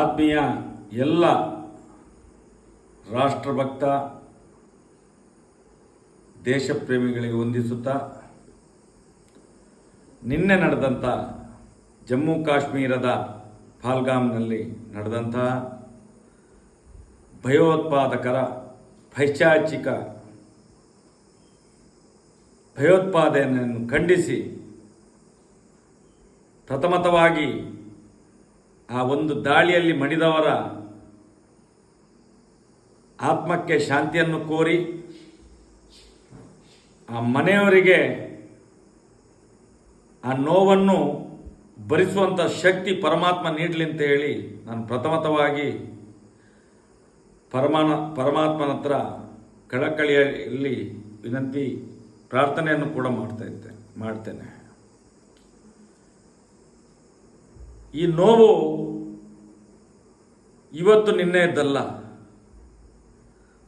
ಆತ್ಮೀಯ ಎಲ್ಲ ರಾಷ್ಟ್ರಭಕ್ತ, ದೇಶಪ್ರೇಮಿಗಳಿಗೆ ವಂದಿಸುತ್ತಾ, ನಿನ್ನೆ ನಡೆದಂಥ ಜಮ್ಮು ಕಾಶ್ಮೀರದ ಫಾಲ್ಗಾಮ್ನಲ್ಲಿ ನಡೆದಂತಹ ಭಯೋತ್ಪಾದಕರ ಪೈಶಾಚಿಕ ಭಯೋತ್ಪಾದನೆಯನ್ನು ಖಂಡಿಸಿ ಪ್ರಥಮತವಾಗಿ ಆ ಒಂದು ದಾಳಿಯಲ್ಲಿ ಮಣಿದವರ ಆತ್ಮಕ್ಕೆ ಶಾಂತಿಯನ್ನು ಕೋರಿ ಆ ಮನೆಯವರಿಗೆ ಆ ನೋವನ್ನು ಭರಿಸುವಂಥ ಶಕ್ತಿ ಪರಮಾತ್ಮ ನೀಡಲಿ ಅಂತ ಹೇಳಿ ನಾನು ಪ್ರಥಮತವಾಗಿ ಪರಮಾನ, ಪರಮಾತ್ಮನ ಹತ್ರ ಕಳಕಳಿಯಲ್ಲಿ ವಿನಂತಿ, ಪ್ರಾರ್ಥನೆಯನ್ನು ಕೂಡ ಮಾಡ್ತಾ ಇದ್ದೆ, ಮಾಡ್ತೇನೆ. ಈ ನೋವು ಇವತ್ತು ನಿನ್ನೆದ್ದಲ್ಲ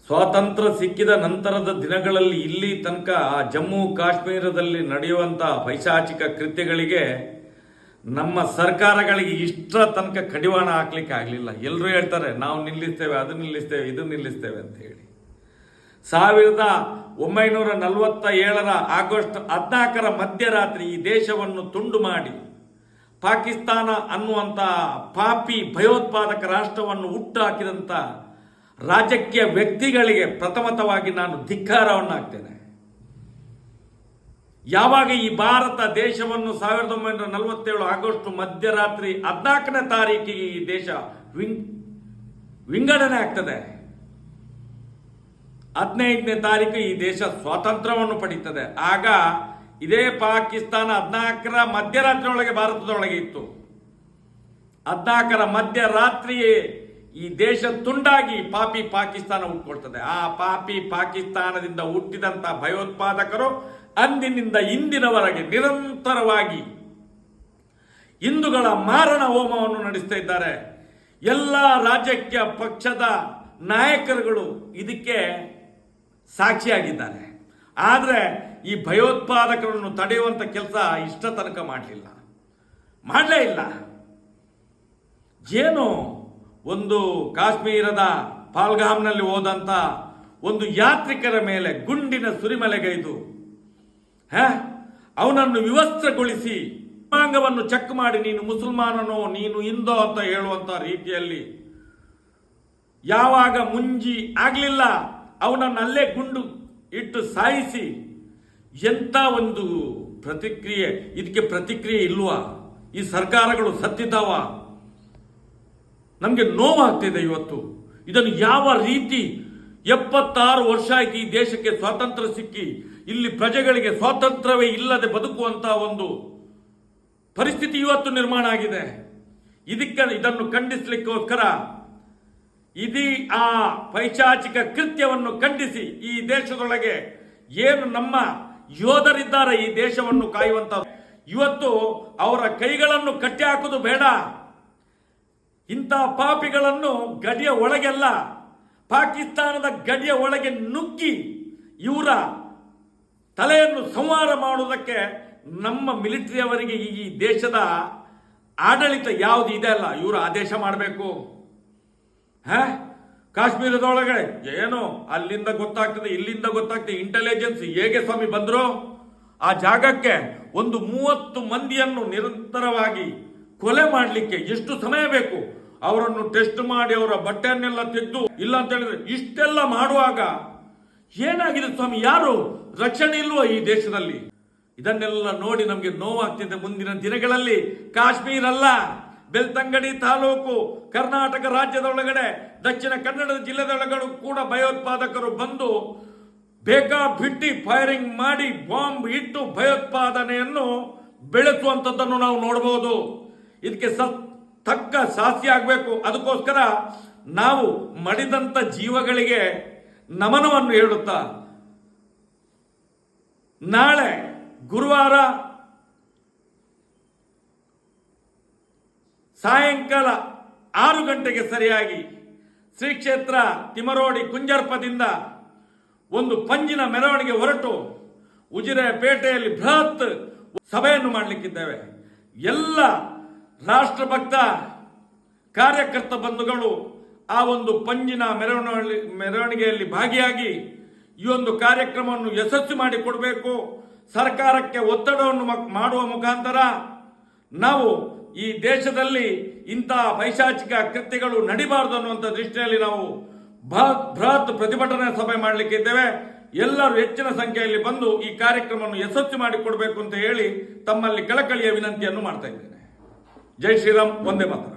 ಸ್ವಾತಂತ್ರ್ಯ ಸಿಕ್ಕಿದ ನಂತರದ ದಿನಗಳಲ್ಲಿ ಇಲ್ಲಿ ತನಕ ಆ ಜಮ್ಮು ಕಾಶ್ಮೀರದಲ್ಲಿ ನಡೆಯುವಂಥ ಪೈಶಾಚಿಕ ಕೃತ್ಯಗಳಿಗೆ ನಮ್ಮ ಸರ್ಕಾರಗಳಿಗೆ ಇಷ್ಟರ ತನಕ ಕಡಿವಾಣ ಹಾಕ್ಲಿಕ್ಕೆ ಆಗಲಿಲ್ಲ. ಎಲ್ಲರೂ ಹೇಳ್ತಾರೆ, ನಾವು ನಿಲ್ಲಿಸ್ತೇವೆ, ಅದು ನಿಲ್ಲಿಸ್ತೇವೆ, ಇದು ನಿಲ್ಲಿಸ್ತೇವೆ ಅಂತ ಹೇಳಿ. ಸಾವಿರದ ಒಂಬೈನೂರ ನಲವತ್ತ ಏಳರ ಆಗಸ್ಟ್ ಹದಿನಾಲ್ಕರ ಮಧ್ಯರಾತ್ರಿ ಈ ದೇಶವನ್ನು ತುಂಡು ಮಾಡಿ ಪಾಕಿಸ್ತಾನ ಅನ್ನುವಂಥ ಪಾಪಿ ಭಯೋತ್ಪಾದಕ ರಾಷ್ಟ್ರವನ್ನು ಹುಟ್ಟುಹಾಕಿದಂಥ ರಾಜಕೀಯ ವ್ಯಕ್ತಿಗಳಿಗೆ ಪ್ರಥಮತವಾಗಿ ನಾನು ಧಿಕ್ಕಾರವನ್ನು ಹಾಕ್ತೇನೆ ಯಾವಾಗ ಈ ಭಾರತ ದೇಶವನ್ನು ಸಾವಿರದ ಒಂಬೈನೂರ ನಲವತ್ತೇಳು ಆಗಸ್ಟ್ ಮಧ್ಯರಾತ್ರಿ ಹದಿನಾಲ್ಕನೇ ತಾರೀಕಿಗೆ ಈ ದೇಶ ವಿಂಗ್ ವಿಂಗಡಣೆ ಆಗ್ತದೆ. ಹದಿನೈದನೇ ತಾರೀಕು ಈ ದೇಶ ಸ್ವಾತಂತ್ರ್ಯವನ್ನು ಪಡೀತದೆ. ಆಗ ಇದೇ ಪಾಕಿಸ್ತಾನ ಹದಿನಾಲ್ಕರ ಮಧ್ಯರಾತ್ರಿಯೊಳಗೆ ಭಾರತದೊಳಗೆ ಇತ್ತು. ಹದಿನಾಲ್ಕರ ಮಧ್ಯರಾತ್ರಿಯೇ ಈ ದೇಶ ತುಂಡಾಗಿ ಪಾಪಿ ಪಾಕಿಸ್ತಾನ ಹುಟ್ಕೊಳ್ತದೆ. ಆ ಪಾಪಿ ಪಾಕಿಸ್ತಾನದಿಂದ ಹುಟ್ಟಿದಂತ ಭಯೋತ್ಪಾದಕರು ಅಂದಿನಿಂದ ಇಂದಿನವರೆಗೆ ನಿರಂತರವಾಗಿ ಹಿಂದೂಗಳ ಮಾರಣ ಹೋಮವನ್ನು ನಡೆಸ್ತಾ ಇದ್ದಾರೆ. ಎಲ್ಲ ರಾಜಕೀಯ ಪಕ್ಷದ ನಾಯಕರುಗಳು ಇದಕ್ಕೆ ಸಾಕ್ಷಿಯಾಗಿದ್ದಾರೆ. ಆದರೆ ಈ ಭಯೋತ್ಪಾದಕರನ್ನು ತಡೆಯುವಂಥ ಕೆಲಸ ಇಷ್ಟ ತನಕ ಮಾಡಲಿಲ್ಲ. ಮಾಡಲೇ ಇಲ್ಲ. ಏನು ಒಂದು ಕಾಶ್ಮೀರದ ಪಾಲ್ಗಾಮ್ನಲ್ಲಿ ಹೋದಂಥ ಒಂದು ಯಾತ್ರಿಕರ ಮೇಲೆ ಗುಂಡಿನ ಸುರಿಮಲೆಗೈದು, ಹ, ಅವನನ್ನು ವಿವಸ್ತ್ರಗೊಳಿಸಿ ಅಂಗವನ್ನು ಚೆಕ್ ಮಾಡಿ, ನೀನು ಮುಸಲ್ಮಾನನೋ, ನೀನು ಹಿಂದೋ ಅಂತ ಹೇಳುವಂಥ ರೀತಿಯಲ್ಲಿ ಯಾವಾಗ ಮುಂಜಿ ಆಗಲಿಲ್ಲ, ಅವನನ್ನು ಅಲ್ಲೇ ಗುಂಡು ಇಟ್ಟು ಸಾಯಿಸಿ ಎಂತ ಒಂದು ಪ್ರತಿಕ್ರಿಯೆ, ಇದಕ್ಕೆ ಪ್ರತಿಕ್ರಿಯೆ ಇಲ್ವಾ? ಈ ಸರ್ಕಾರಗಳು ಸತ್ತಿದ್ದಾವ? ನಮಗೆ ನೋವಾಗ್ತಿದೆ ಇವತ್ತು. ಇದನ್ನು ಯಾವ ರೀತಿ ಎಪ್ಪತ್ತಾರು ವರ್ಷ ಆಗಿ ಈ ದೇಶಕ್ಕೆ ಸ್ವಾತಂತ್ರ್ಯ ಸಿಕ್ಕಿ, ಇಲ್ಲಿ ಪ್ರಜೆಗಳಿಗೆ ಸ್ವಾತಂತ್ರ್ಯವೇ ಇಲ್ಲದೆ ಬದುಕುವಂತಹ ಒಂದು ಪರಿಸ್ಥಿತಿ ಇವತ್ತು ನಿರ್ಮಾಣ ಆಗಿದೆ. ಇದಕ್ಕೆ, ಇದನ್ನು ಖಂಡಿಸಲಿಕ್ಕೋಸ್ಕರ ಇದೀ ಆ ಪೈಶಾಚಿಕ ಕೃತ್ಯವನ್ನು ಖಂಡಿಸಿ ಈ ದೇಶದೊಳಗೆ ಏನು ನಮ್ಮ ಯೋಧರಿದ್ದಾರೆ ಈ ದೇಶವನ್ನು ಕಾಯುವಂತ ಇವತ್ತು ಅವರ ಕೈಗಳನ್ನು ಕಟ್ಟಿ ಹಾಕೋದು ಬೇಡ. ಇಂಥ ಪಾಪಿಗಳನ್ನು ಗಡಿಯ ಒಳಗೆಲ್ಲ, ಪಾಕಿಸ್ತಾನದ ಗಡಿಯ ಒಳಗೆ ನುಗ್ಗಿ ಇವರ ತಲೆಯನ್ನು ಸಂಹಾರ ಮಾಡುವುದಕ್ಕೆ ನಮ್ಮ ಮಿಲಿಟರಿಯವರಿಗೆ ಈ ದೇಶದ ಆಡಳಿತ ಯಾವುದು ಇದೆ ಅಲ್ಲ? ಇವರು ಆದೇಶ ಮಾಡಬೇಕು. ಹ? ಕಾಶ್ಮೀರದೊಳಗಡೆ ಏನು ಅಲ್ಲಿಂದ ಗೊತ್ತಾಗ್ತದೆ, ಇಲ್ಲಿಂದ ಗೊತ್ತಾಗ್ತದೆ. ಇಂಟೆಲಿಜೆನ್ಸ್ ಹೇಗೆ ಸ್ವಾಮಿ ಬಂದ್ರು? ಆ ಜಾಗಕ್ಕೆ ಒಂದು ಮೂವತ್ತು ಮಂದಿಯನ್ನು ನಿರಂತರವಾಗಿ ಕೊಲೆ ಮಾಡಲಿಕ್ಕೆ ಎಷ್ಟು ಸಮಯ ಬೇಕು? ಅವರನ್ನು ಟೆಸ್ಟ್ ಮಾಡಿ ಅವರ ಬಟ್ಟೆಯನ್ನೆಲ್ಲ ತೆಗೆದು, ಇಲ್ಲ ಅಂತ ಹೇಳಿದ್ರೆ ಇಷ್ಟೆಲ್ಲ ಮಾಡುವಾಗ ಏನಾಗಿದೆ ಸ್ವಾಮಿ? ಯಾರು? ರಕ್ಷಣೆ ಇಲ್ವೋ ಈ ದೇಶದಲ್ಲಿ? ಇದನ್ನೆಲ್ಲ ನೋಡಿ ನಮಗೆ ನೋವಾಗ್ತಿದೆ ಮುಂದಿನ ದಿನಗಳಲ್ಲಿ. ಕಾಶ್ಮೀರ ಅಲ್ಲ ಬೆಳ್ತಂಗಡಿ ತಾಲೂಕು ಕರ್ನಾಟಕ ರಾಜ್ಯದೊಳಗಡೆ ದಕ್ಷಿಣ ಕನ್ನಡ ಜಿಲ್ಲೆದೊಳಗಡೆ ಕೂಡ ಭಯೋತ್ಪಾದಕರು ಬಂದು ಬೇಕಾ ಬಿಟ್ಟಿ ಫೈರಿಂಗ್ ಮಾಡಿ ಬಾಂಬ್ ಇಟ್ಟು ಭಯೋತ್ಪಾದನೆಯನ್ನು ಬೆಳೆಸುವಂಥದ್ದನ್ನು ನಾವು ನೋಡಬಹುದು ಇದಕ್ಕೆ ಸ ತಕ್ಕ ಸಾಸಿ ಆಗಬೇಕು. ಅದಕ್ಕೋಸ್ಕರ ನಾವು ಮಡಿದಂಥ ಜೀವಗಳಿಗೆ ನಮನವನ್ನು ಹೇಳುತ್ತಾ, ನಾಳೆ ಗುರುವಾರ ಸಾಯಂಕಾಲ ಆರು ಗಂಟೆಗೆ ಸರಿಯಾಗಿ ಶ್ರೀ ಕ್ಷೇತ್ರ ತಿಮರೋಡಿ ಕುಂಜರ್ಪದಿಂದ ಒಂದು ಪಂಜಿನ ಮೆರವಣಿಗೆ ಹೊರಟು ಉಜಿರೆ ಪೇಟೆಯಲ್ಲಿ ಬೃಹತ್ ಸಭೆಯನ್ನು ಮಾಡಲಿಕ್ಕಿದ್ದೇವೆ. ಎಲ್ಲ ರಾಷ್ಟ್ರಭಕ್ತ ಕಾರ್ಯಕರ್ತ ಬಂಧುಗಳು ಆ ಒಂದು ಪಂಜಿನ ಮೆರವಣಿಗೆ ಮೆರವಣಿಗೆಯಲ್ಲಿ ಭಾಗಿಯಾಗಿ ಈ ಒಂದು ಕಾರ್ಯಕ್ರಮವನ್ನು ಯಶಸ್ವಿ ಮಾಡಿಕೊಡಬೇಕು ಸರ್ಕಾರಕ್ಕೆ ಒತ್ತಡವನ್ನು ಮಾಡುವ ಮುಖಾಂತರ ನಾವು ಈ ದೇಶದಲ್ಲಿ ಇಂತಹ ಪೈಶಾಚಿಕ ಕೃತ್ಯಗಳು ನಡಿಬಾರದು ಅನ್ನುವಂಥ ದೃಷ್ಟಿಯಲ್ಲಿ ನಾವು ಬೃಹತ್ ಬೃಹತ್ ಸಭೆ ಸಭೆ ಮಾಡಲಿಕ್ಕಿದ್ದೇವೆ ಎಲ್ಲರೂ ಹೆಚ್ಚಿನ ಸಂಖ್ಯೆಯಲ್ಲಿ ಬಂದು ಈ ಕಾರ್ಯಕ್ರಮವನ್ನು ಯಶಸ್ವಿ ಮಾಡಿಕೊಡಬೇಕು ಅಂತ ಹೇಳಿ ತಮ್ಮಲ್ಲಿ ಕಳಕಳಿಯ ವಿನಂತಿಯನ್ನು ಮಾಡ್ತಾ ಇದ್ದೇನೆ. ಜೈ ಶ್ರೀರಾಮ್, ಒಂದೇ ಮಾತ್ರ